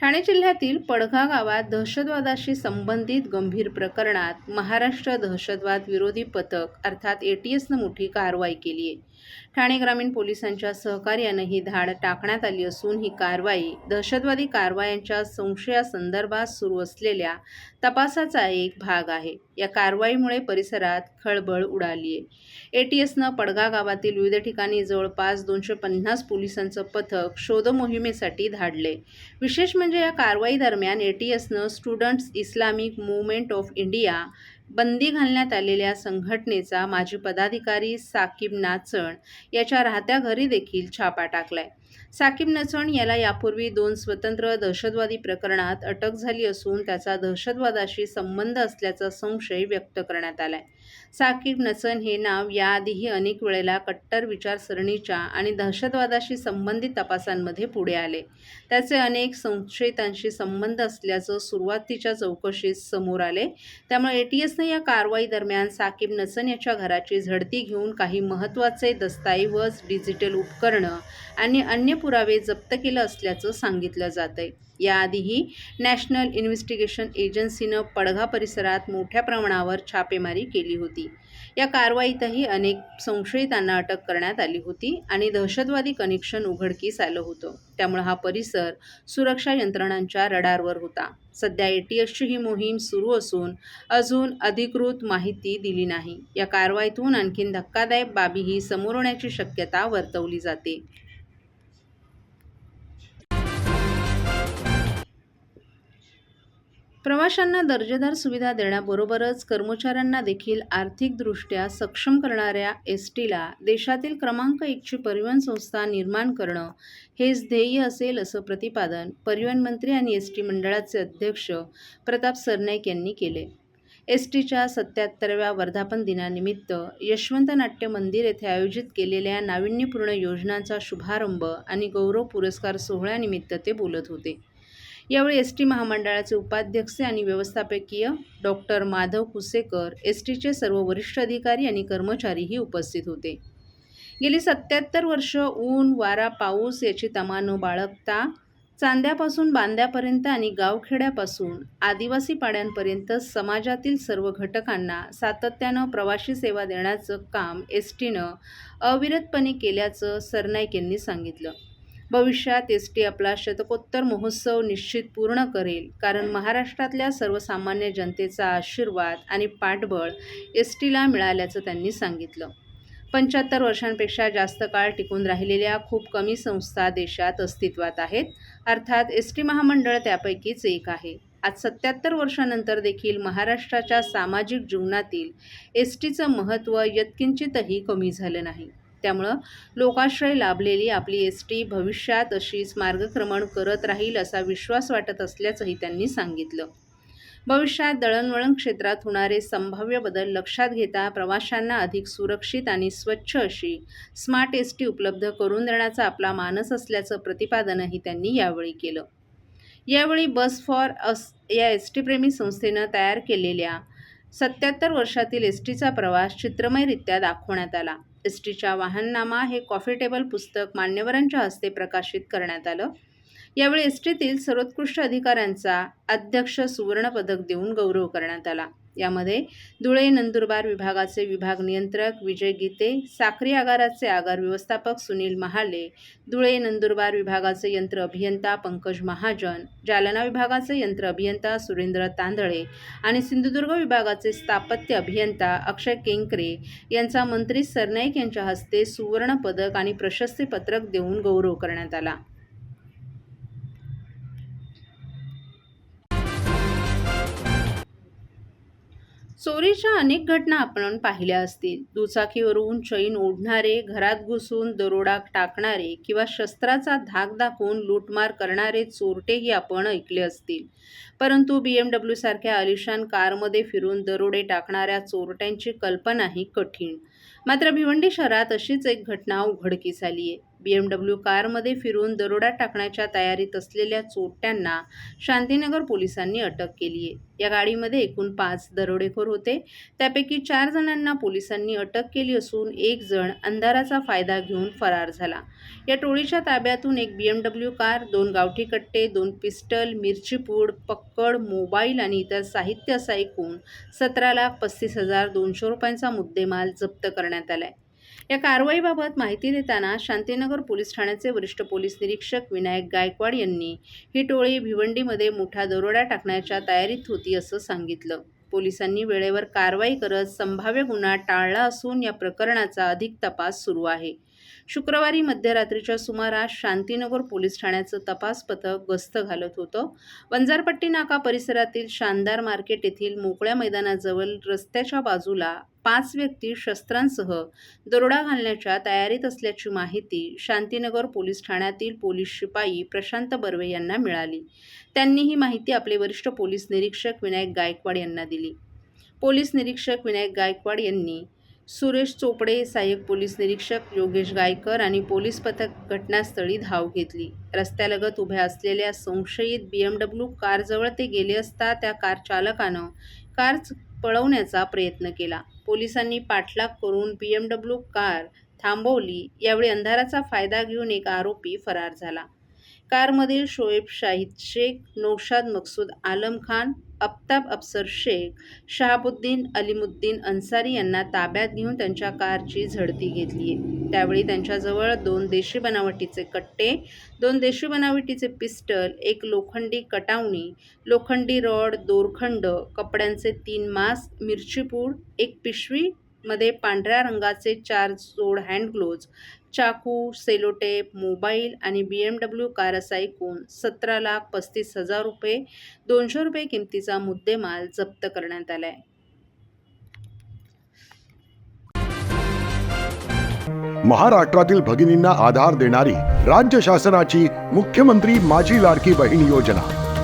ठाणे जिल्ह्यातील पडघा गावात दहशतवादाशी संबंधित गंभीर प्रकरणात महाराष्ट्र दहशतवाद विरोधी पथक अर्थात ए टी एसनं मोठी कारवाई केली आहे ठाणे ग्रामीण पोलिसांच्या सहकार्यानं ही धाड टाकण्यात आली असून ही कारवाई दहशतवादी कारवायांच्या संशयासंदर्भात सुरू असलेल्या तपासाचा एक भाग आहे. या कारवाईमुळे परिसरात खळबळ उडाली आहे ए टी एसनं पडगा गावातील विविध ठिकाणी जवळपास दोनशे पन्नास पोलिसांचं पथक शोधमोहिमेसाठी धाडले. विशेष म्हणजे या कारवाई दरम्यान A T एसनं students Islamic movement of India बंदी घालण्यात आलेल्या संघटनेचा माजी पदाधिकारी साकीब नाचण याच्या राहत्या घरी देखील छापा टाकलाय. साकीब नचण याला यापूर्वी दोन स्वतंत्र दहशतवादी प्रकरणात अटक झाली असून त्याचा दहशतवादाशी संबंध असल्याचा संशय व्यक्त करण्यात आलाय. साकीब नसन हे नाव याआधीही अनेक वेळेला कट्टर विचारसरणीच्या आणि दहशतवादाशी संबंधित तपासांमध्ये पुढे आले. त्याचे अनेक संशयितांशी संबंध असल्याचं सुरुवातीच्या चौकशीत समोर आले. त्यामुळे ए टी या कारवाई दरम्यान साकीब नसन याच्या घराची झडती घेऊन काही महत्त्वाचे दस्तऐवज डिजिटल उपकरणं आणि अन्य पुरावे जप्त केलं असल्याचं सांगितलं जातंय. आहे याआधीही नॅशनल इन्व्हेस्टिगेशन एजन्सीनं पडघा परिसरात मोठ्या प्रमाणावर छापेमारी केली होती. या कारवाईतही अनेक संशयितांना अटक करण्यात आली होती आणि दहशतवादी कनेक्शन उघडकीस आलं होतं. त्यामुळे हा परिसर सुरक्षा यंत्रणांच्या रडारवर होता. सध्या ए टी एसची ही मोहीम सुरू असून अजून अधिकृत माहिती दिली नाही. या कारवाईतून आणखीन धक्कादायक बाबीही समोर होण्याची शक्यता वर्तवली जाते. प्रवाशांना दर्जेदार सुविधा देण्याबरोबरच कर्मचाऱ्यांना देखील आर्थिकदृष्ट्या सक्षम करणाऱ्या एस टीला देशातील क्रमांक एकची परिवहन संस्था निर्माण करणं हेच ध्येय असेल असं प्रतिपादन परिवहन मंत्री आणि एस टी मंडळाचे अध्यक्ष प्रताप सरनाईक यांनी केले. एस टीच्या सत्याहत्तराव्या वर्धापन दिनानिमित्त यशवंत नाट्य मंदिर येथे आयोजित केलेल्या नाविन्यपूर्ण योजनांचा शुभारंभ आणि गौरव पुरस्कार सोहळ्यानिमित्त ते बोलत होते. यावेळी एस टी महामंडळाचे उपाध्यक्ष आणि व्यवस्थापकीय डॉक्टर माधव कुसेकर एस टीचे सर्व वरिष्ठ अधिकारी आणि कर्मचारीही उपस्थित होते. गेली सत्याहत्तर वर्ष ऊन वारा पाऊस याची तमानो बाळगता चांद्यापासून बांद्यापर्यंत आणि गावखेड्यापासून आदिवासी पाड्यांपर्यंत समाजातील सर्व घटकांना सातत्यानं प्रवाशी सेवा देण्याचं काम एस टीनं अविरतपणे केल्याचं सरनाईक यांनी सांगितलं. भविष्यात एस टी आपला शतकोत्तर महोत्सव निश्चित पूर्ण करेल. कारण महाराष्ट्रातल्या सर्वसामान्य जनतेचा आशीर्वाद आणि पाठबळ एस टीला मिळाल्याचं त्यांनी सांगितलं. पंच्याहत्तर वर्षांपेक्षा जास्त काळ टिकून राहिलेल्या खूप कमी संस्था देशात अस्तित्वात आहेत. अर्थात एस टी महामंडळ त्यापैकीच एक आहे. आज सत्याहत्तर वर्षानंतर देखील महाराष्ट्राच्या सामाजिक जीवनातील एस टीचं महत्त्व यत्किंचितही कमी झालं नाही. त्यामुळं लोकाश्रय लाभलेली आपली एस टी भविष्यात अशीच मार्गक्रमण करत राहील असा विश्वास वाटत असल्याचंही त्यांनी सांगितलं. भविष्यात दळणवळण क्षेत्रात होणारे संभाव्य बदल लक्षात घेता प्रवाशांना अधिक सुरक्षित आणि स्वच्छ अशी स्मार्ट एस टी उपलब्ध करून देण्याचा आपला मानस असल्याचं प्रतिपादनही त्यांनी यावेळी केलं. यावेळी बस फॉर अस या एस टी प्रेमी संस्थेनं तयार केलेल्या सत्याहत्तर वर्षातील एस टीचा प्रवास चित्रमयरित्या दाखवण्यात आला. एस टीच्या वाहननामा हे कॉफी टेबल पुस्तक मान्यवरांच्या हस्ते प्रकाशित करण्यात आलं. यावेळी एस टीतील सर्वोत्कृष्ट अधिकाऱ्यांचा अध्यक्ष सुवर्णपदक देऊन गौरव करण्यात आला. यामध्ये धुळे नंदुरबार विभागाचे विभाग नियंत्रक विजय गीते साखरी आगाराचे आगार व्यवस्थापक सुनील महाले धुळे नंदुरबार विभागाचे यंत्र अभियंता पंकज महाजन जालना विभागाचे यंत्र अभियंता सुरेंद्र तांदळे आणि सिंधुदुर्ग विभागाचे स्थापत्य अभियंता अक्षय केंकरे यांचा मंत्री सरनाईक यांच्या हस्ते सुवर्ण पदक आणि प्रशस्तीपत्रक देऊन गौरव करण्यात आला. चोरीच्या अनेक घटना आपण पाहिल्या असतील. दुचाकीवरून चैन ओढणारे घरात घुसून दरोडा टाकणारे किंवा शस्त्राचा धाक दाखवून लूटमार करणारे चोरटेही आपण ऐकले असतील. परंतु बी एम डब्ल्यू सारख्या आलिशान कारमध्ये फिरून दरोडे टाकणाऱ्या चोरट्यांची कल्पनाही कठीण. मात्र भिवंडी शहरात अशीच एक घटना उघडकीस आली आहे. बी एम डब्ल्यू कारमध्ये फिरून दरोडा टाकण्याच्या तयारीत असलेल्या चोरट्यांना शांतीनगर पोलिसांनी अटक केली आहे. या गाडीमध्ये एकूण पाच दरोडेखोर होते. त्यापैकी चार जणांना पोलिसांनी अटक केली असून एक जण अंधाराचा फायदा घेऊन फरार झाला. या टोळीच्या ताब्यातून एक बी एम डब्ल्यू कार दोन गावठी कट्टे दोन पिस्टल मिरची पूड पक्कड मोबाईल आणि इतर साहित्य असा एकूण सतरा लाख पस्तीस हजार दोनशे रुपयांचा मुद्देमाल जप्त करण्यात आलाय. या कारवाईबाबत माहिती देताना शांतीनगर पोलीस ठाण्याचे वरिष्ठ पोलीस निरीक्षक विनायक गायकवाड यांनी ही टोळी भिवंडीमध्ये मोठा दरोडा टाकण्याच्या तयारीत होती असं सांगितलं. पोलिसांनी वेळेवर कारवाई करत संभाव्य गुन्हा टाळला असून या प्रकरणाचा अधिक तपास सुरू आहे. शुक्रवारी मध्यरात्रीच्या सुमारास शांतीनगर पोलीस ठाण्याचं तपास पथक गस्त घालत होतं. वंजारपट्टी नाका परिसरातील शानदार मार्केट येथील मोकळ्या मैदानाजवळ रस्त्याच्या बाजूला पाच व्यक्ती शस्त्रांसह दरोडा घालण्याच्या तयारीत असल्याची माहिती शांतीनगर पोलीस ठाण्यातील पोलीस शिपाई प्रशांत बर्वे यांना मिळाली. त्यांनी ही माहिती आपले वरिष्ठ पोलीस निरीक्षक विनायक गायकवाड यांना दिली. पोलीस निरीक्षक विनायक गायकवाड यांनी सुरेश चोपडे सहाय्यक पोलीस निरीक्षक योगेश गायकर आणि पोलीस पथक घटनास्थळी धाव घेतली. रस्त्यालगत उभ्या असलेल्या संशयित बी एम डब्ल्यू कारजवळ ते गेले असता त्या कार चालकानं कार पळवण्याचा प्रयत्न केला. पोलिसांनी पाठलाग करून बी एम डब्ल्यू कार थांबवली. यावेळी अंधाराचा फायदा घेऊन एक आरोपी फरार झाला. कारमधील शोएब शाहिद शेख नौशाद मकसूद आलम खान अफ्ताब अफसर शेख शहाबुद्दीन अलिमुद्दीन अन्सारी यांना ताब्यात घेऊन त्यांच्या कारची झडती घेतली आहे. त्यावेळी त्यांच्याजवळ दोन देशी बनावटीचे कट्टे दोन देशी बनावटीचे पिस्टल एक लोखंडी कटावणी लोखंडी रॉड दोरखंड कपड्यांचे तीन मास्क मिरचीपूड एक पिशवी मध्ये पांढऱ्या रंगाचे चार जोड हँड ग्लोव्ज चाकू सेलोटेप मोबाईल आणि बी एम डब्ल्यू कार असा एकूण सतरा लाख पस्तीस हजार रुपये दोनशे रुपये किमतीचा मुद्देमाल जप्त करण्यात आलाय. महाराष्ट्रातील भगिनींना आधार देणारी राज्य शासनाची मुख्यमंत्री माझी लाडकी बहीण योजना.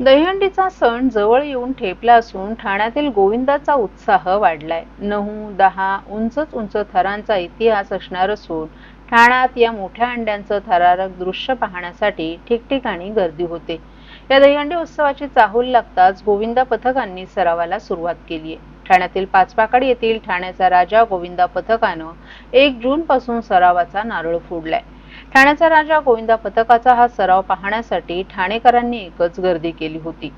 दहीहंडीचा सण जवळ येऊन ठेपला असून ठाण्यातील गोविंदाचा उत्साह वाढलाय. नऊ दहा उंचच उंच थरांचा इतिहास असणार असून ठाण्यात या मोठ्या अंड्यांचं थरारक दृश्य पाहण्यासाठी ठिकठिकाणी गर्दी होते. या दहीहंडी उत्सवाची चाहूल लागताच गोविंदा पथकांनी सरावाला सुरुवात केली आहे. ठाण्यातील पाचपाकड येथील ठाण्याचा राजा गोविंदा पथकानं एक जून पासून सरावाचा नारळ फोडलाय. ठाण्याचा राजा गोविंदा पथकाचा हा सराव पाहण्यासाठी ठाणेकरांनी एकच गर्दी केली होती.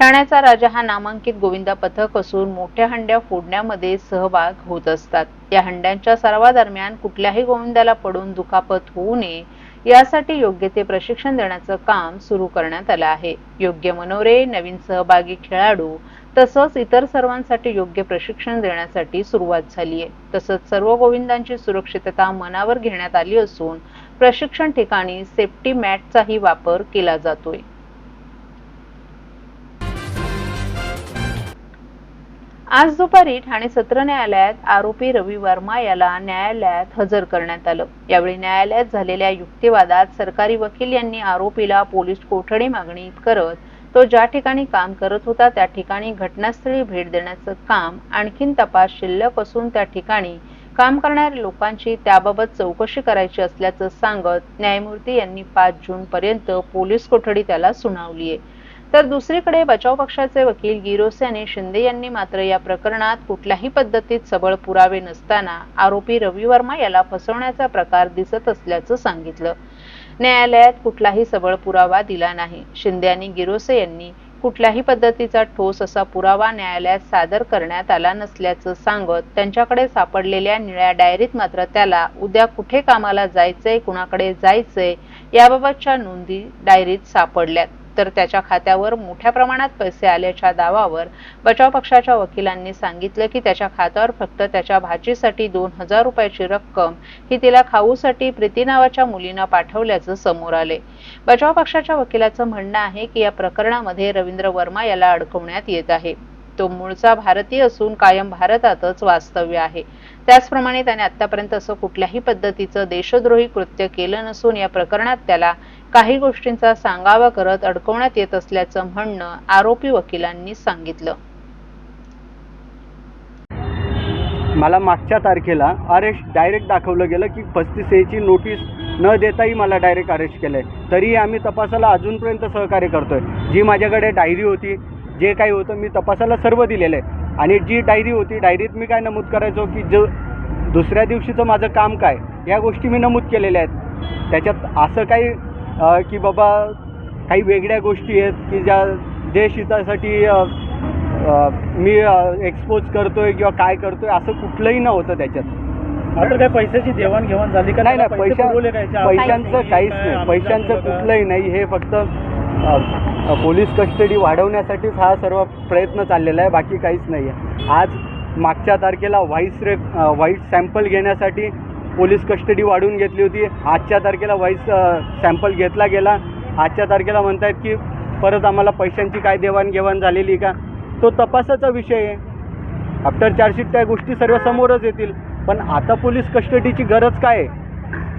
ठाण्याचा राजा हा नामांकित गोविंदा पथक असून मोठ्या हंड्या फोडण्यामध्ये सहभाग होत असतात. या हंड्यांच्या सरावादरम्यान कुठल्याही गोविंदाला पडून दुखापत होऊ नये यासाठी योग्य ते प्रशिक्षण देण्याचं काम सुरू करण्यात आलं आहे. योग्य मनोरे नवीन सहभागी खेळाडू तसंच इतर सर्वांसाठी योग्य प्रशिक्षण देण्यासाठी सुरुवात झाली आहे. तसंच सर्व गोविंदांची सुरक्षितता मनावर घेण्यात आली असून प्रशिक्षण ठिकाणी सेफ्टी मॅटचाही वापर केला जातोय. आज दुपारी ठाणे सत्र न्यायालयात आरोपी रवी वर्मा याला न्यायालयात हजर करण्यात आलं. यावेळी न्यायालयात झालेल्या युक्तिवादात सरकारी वकील यांनी आरोपीला पोलीस कोठडी मागणी करत तो ज्या ठिकाणी काम करत होता त्या ठिकाणी घटनास्थळी भेट देण्याचं काम आणखीन तपास शिल्लक असून त्या ठिकाणी काम करणाऱ्या लोकांची त्याबाबत चौकशी करायची असल्याचं सांगत न्यायमूर्ती यांनी पाच जून पर्यंत पोलीस कोठडी त्याला सुनावली आहे. तर दुसरीकडे बचाव पक्षाचे वकील गिरोसे आणि शिंदे यांनी मात्र या प्रकरणात कुठल्याही पद्धतीत सबळ पुरावे नसताना आरोपी रवी वर्मा याला फसवण्याचा प्रकार दिसत असल्याचं सांगितलं. न्यायालयात कुठलाही सबळ पुरावा दिला नाही. शिंदे आणि गिरोसे यांनी कुठल्याही पद्धतीचा ठोस असा पुरावा न्यायालयात सादर करण्यात आला नसल्याचं सांगत त्यांच्याकडे सापडलेल्या निळ्या डायरीत मात्र त्याला उद्या कुठे कामाला जायचंय कुणाकडे जायचंय याबाबतच्या नोंदी डायरीत सापडल्यात. तर त्याच्या खात्यावर मोठ्या प्रमाणात पैसे आल्याच्या दावावर बचाव पक्षाच्या वकिलांनी सांगितलं की त्याच्या खात्यावर फक्त त्याच्या भाचीसाठी दोन हजार रुपयाची रक्कम ही तिला खाऊसाठी प्रीती नावाच्या मुलीनं पाठवल्याचं समोर आले. बचाव पक्षाच्या वकिलाचं म्हणणं आहे की या प्रकरणामध्ये रवींद्र वर्मा याला अडकवण्यात येत आहे. तो मूळचा भारतीय असून कायम भारतातच वास्तव्य आहे. त्याचप्रमाणे त्याने आतापर्यंत असं कुठल्याही पद्धतीचं देशद्रोही कृत्य केलं नसून या प्रकरणात त्याला काही गोष्टींचा सांगावा करत अडकवण्यात येत असल्याचं म्हणणं आरोपी वकिलांनी सांगितलं. मला मागच्या तारखेला अरेस्ट डायरेक्ट दाखवलं गेलं की पस्तीस एची नोटीस न देताही मला डायरेक्ट अरेस्ट केलं आहे तरीही आम्ही तपासाला अजूनपर्यंत सहकार्य करतो आहे जी माझ्याकडे डायरी होती जे काही होतं मी तपासाला सर्व दिलेलं आहे. आणि जी डायरी होती डायरीत मी काय नमूद करायचो की जो दुसऱ्या दिवशीचं माझं काम काय या गोष्टी मी नमूद केलेल्या आहेत. त्याच्यात असं काही की बाबा काही वेगळ्या गोष्टी आहेत की ज्या देशहितासाठी मी एक्सपोज करतोय किंवा काय करतोय असं कुठलंही नव्हतं त्याच्यात. आता काय पैशाची देवाणघेवाण झाली का? नाही नाही पैसे पैशा? पैशांचं काहीच नाही. पैशांचं? कुठलंही नाही. हे फक्त पोलीस कस्टडी वाढवण्यासाठीच हा सर्व प्रयत्न चाललेला आहे. बाकी काहीच नाही आहे आज मागच्या तारखेला व्हाईस रे व्हाईट सॅम्पल घेण्यासाठी पोलीस कस्टडी वाढवून घेतली होती. आजच्या तारखेला वाईस सॅम्पल घेतला गेला. आजच्या तारखेला म्हणतायत की परत आम्हाला पैशांची काय देवाणघेवाण झालेली का? तो तपासाचा विषय आहे. आफ्टर चार्जशीट त्या गोष्टी सर्व समोरच येतील. पण आता पोलीस कस्टडीची गरज काय आहे?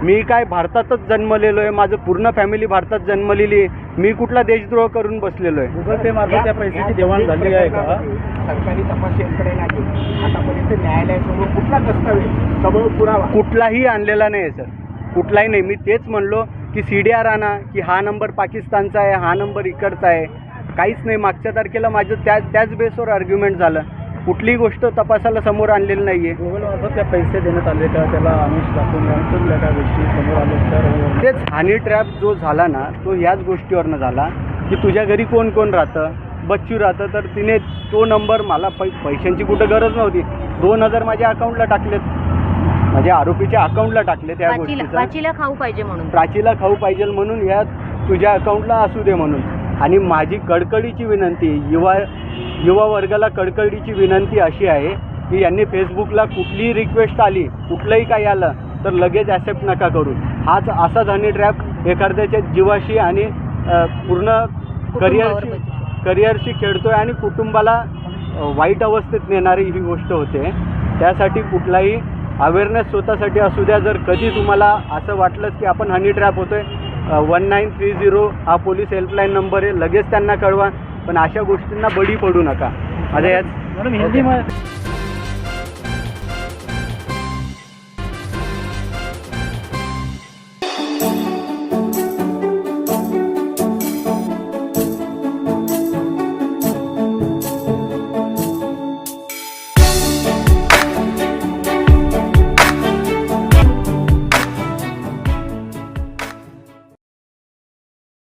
मी काय भारतातच जन्मलेलो आहे माझं पूर्ण फॅमिली भारतात जन्मलेली आहे. मी कुठला देशद्रोह करून बसलेलो आहे. गुगल पे मार्फत त्या पैशाची देवाण झाली आहे का? सरकारी तपास यंत्रणेने आतापर्यंत न्यायालयासमोर कुठला दस्तावेज? सबळ पुरावा. कुठलाही आणलेला नाही आहे सर. कुठलाही नाही. मी तेच म्हणलो की सी डी आर आणा की हा नंबर पाकिस्तानचा आहे हा नंबर इकडचा आहे. काहीच नाही. मागच्या तारखेला माझं त्या त्याच बेसवर आर्ग्युमेंट झालं. कुठलीही गोष्ट तपासाला समोर आणलेली नाही आहे गुगल मार्फत त्या पैसे देण्यात आले का? त्याला आमिष दाखवून काय गोष्टी समोर आले तर? तेच हानी ट्रॅप जो झाला ना तो ह्याच गोष्टीवरनं झाला की तुझ्या घरी कोण कोण राहतं? बच्चू राहतं तर तिने तो नंबर मला पै पैशांची कुठं गरज नव्हती. दोन हजार माझ्या अकाउंटला टाकलेत. माझ्या आरोपीच्या अकाउंटला टाकले त्या गोष्टीचं. वाचीला खाऊ पाहिजे म्हणून. प्राचीला खाऊ पाहिजे म्हणून ह्या तुझ्या अकाउंटला असू दे म्हणून. आणि माझी कडकडीची विनंती युवा युवा वर्गाला कडकडीची विनंती अशी आहे की यांनी फेसबुकला कुठलीही रिक्वेस्ट आली कुठलंही काही आलं तर लगेच ॲक्सेप्ट नका करू हाच असाच हनी ट्रॅप एखाद्याच्या जीवाशी आणि पूर्ण करिअरशी. करिअरशी खेळतोय आणि कुटुंबाला वाईट अवस्थेत नेणारी ही गोष्ट होते त्यासाठी कुठलाही अवेअरनेस स्वतःसाठी असू द्या जर कधी तुम्हाला असं वाटलंच की आपण हनी ट्रॅप होतोय वन नाईन थ्री झिरो हा पोलीस हेल्पलाईन नंबर आहे. लगेच त्यांना कळवा. पण अशा गोष्टींना बळी पडू नका. माझ्या हिंदी मध्ये